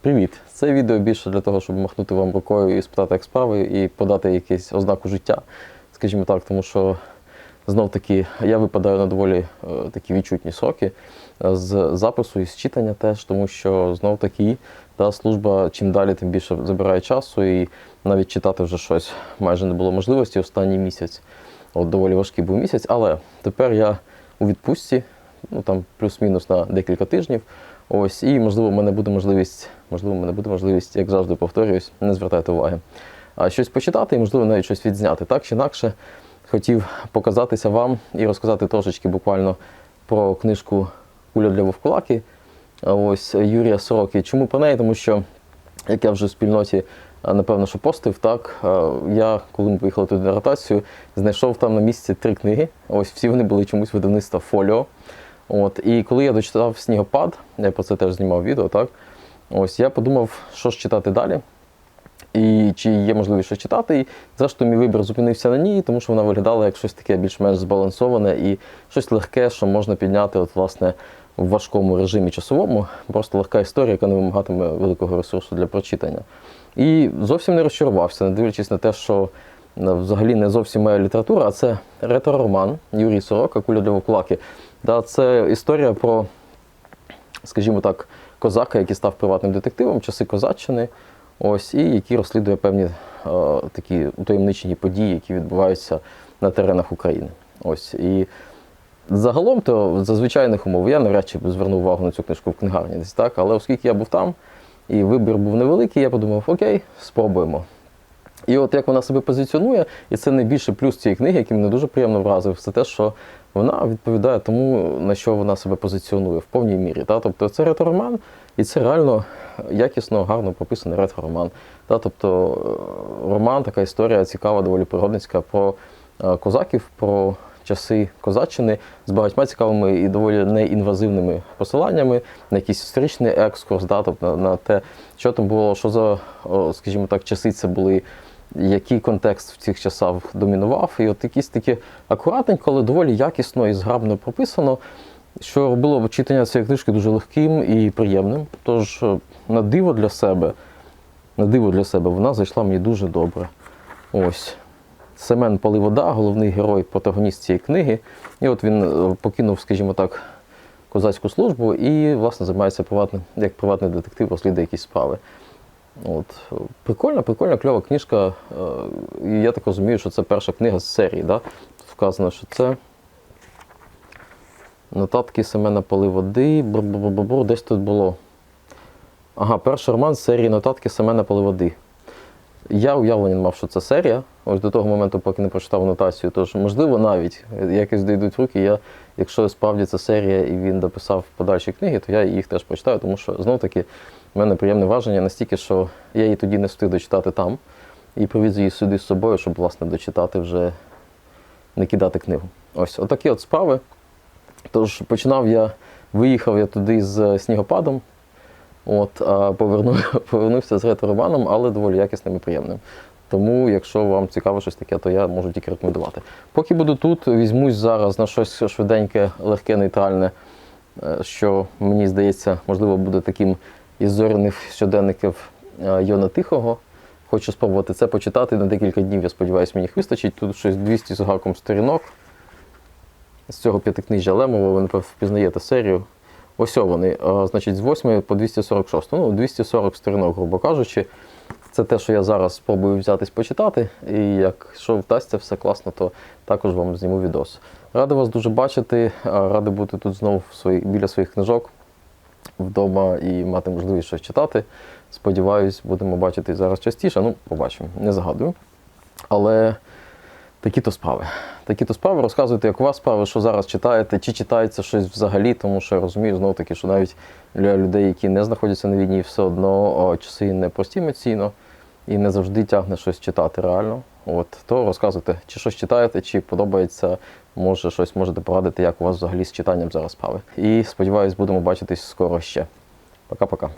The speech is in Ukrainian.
Привіт! Це відео більше для того, щоб махнути вам рукою і спитати, як справи, і подати якийсь ознаку життя, скажімо так, тому що знов таки я випадаю на доволі е, такі відчутні сроки е, з запису і з читання теж, тому що знов таки та служба чим далі, тим більше забирає часу, і навіть читати вже щось майже не було можливості останній місяць. От доволі важкий був місяць, але тепер я у відпустці, ну там плюс-мінус на декілька тижнів. Ось, і можливо, в мене буде можливість, можливо, в мене буде можливість, як завжди повторююсь, не звертайте уваги. А щось почитати і, можливо, навіть щось відзняти. Так чи інакше, хотів показатися вам і розказати трошечки буквально про книжку Куля для Вовкулаки. Ось Юрія Сороки. Чому про неї? Тому що, як я вже в спільноті, напевно, що постив, так я, коли ми поїхали туди на ротацію, знайшов там на місці три книги. Ось всі вони були чомусь видавництва Фоліо. От, і коли я дочитав снігопад, я про це теж знімав відео, так? Ось я подумав, що ж читати далі. І чи є можливість щось читати. І зрештою мій вибір зупинився на ній, тому що вона виглядала як щось таке більш-менш збалансоване і щось легке, що можна підняти, от, власне, в важкому режимі часовому. Просто легка історія, яка не вимагатиме великого ресурсу для прочитання. І зовсім не розчарувався, не дивлячись на те, що е, взагалі не зовсім моя література, а це ретро-роман Юрій Сорока Куля для Вовкулаки. Да, це історія про, скажімо так, козака, який став приватним детективом, часи козаччини, ось, і який розслідує певні е, такі утаємничені події, які відбуваються на теренах України. Ось. І загалом, то за звичайних умов я навряд чи звернув увагу на цю книжку в книгарні десь так, але оскільки я був там і вибір був невеликий, я подумав, окей, спробуємо. І от як вона себе позиціонує, і це найбільший плюс цієї книги, який мене дуже приємно вразив, це те, що вона відповідає тому, на що вона себе позиціонує в повній мірі. Та? Тобто це ретро-роман, і це реально якісно, гарно прописаний ретро-роман. Та? Тобто е, роман, така історія цікава, доволі пригодницька про е, козаків, про часи козаччини з багатьма цікавими і доволі неінвазивними посиланнями на якийсь історичний екскурс, да? тобто на те, що там було, що за, скажімо так, часи це були який контекст в цих часах домінував. І от якісь такі акуратненько, але доволі якісно і зграбно прописано, що робило читання цієї книжки дуже легким і приємним. Тож, е, на диво для себе, на диво для себе, вона зайшла мені дуже добре. Ось. Семен Поливода, головний герой, протагоніст цієї книги. І от він е, покинув, скажімо так, козацьку службу і, власне, займається приватним, як приватний детектив, розслідує якісь справи. От. Прикольна, прикольна, кльова книжка. Е, І я так розумію, що це перша книга з серії. Да? Вказано, що це нотатки Семена Поливоди. Бур-бур-бур-бур, десь тут було. Ага, перший роман з серії нотатки Семена Поливоди. Я уявлення мав, що це серія, ось до того моменту, поки не прочитав нотацію. Тож, можливо, навіть якось дійдуть руки. Я, якщо справді це серія і він дописав подальші книги, то я їх теж прочитаю, тому що знов таки в мене приємне враження настільки, що я її тоді не встиг дочитати там і привіз її сюди з собою, щоб власне дочитати вже не кидати книгу. Ось отакі от справи. Тож починав я, виїхав я туди з снігопадом. От, а повернув, повернувся з ретро-романом, але доволі якісним і приємним. Тому, якщо вам цікаво щось таке, то я можу тільки рекомендувати. Поки буду тут, візьмусь зараз на щось швиденьке, легке, нейтральне, е, що мені здається, можливо, буде таким із зоряних щоденників е, Йона Тихого. Хочу спробувати це почитати на декілька днів. Я сподіваюся, мені їх вистачить. Тут щось 200 з гаком сторінок. З цього п'ятикнижжя Лемова, ви напевно впізнаєте серію. Ось вони, значить, з 8 по 246. Ну, 240 сторінок, грубо кажучи. Це те, що я зараз спробую взятись почитати. І якщо вдасться все класно, то також вам зніму відос. Радий вас дуже бачити, радий бути тут знову свої, біля своїх книжок вдома і мати можливість щось читати. Сподіваюсь, будемо бачити зараз частіше. Ну, побачимо, не загадую. Але такі то справи. Такі то справи. Розказуйте, як у вас справи, що зараз читаєте, чи читається щось взагалі, тому що я розумію знову таки, що навіть для людей, які не знаходяться на війні, все одно часи непрості емоційно і не завжди тягне щось читати реально. От, то розказуйте, чи щось читаєте, чи подобається, може щось можете порадити, як у вас взагалі з читанням зараз справи. І сподіваюсь, будемо бачитись скоро ще. Пока-пока.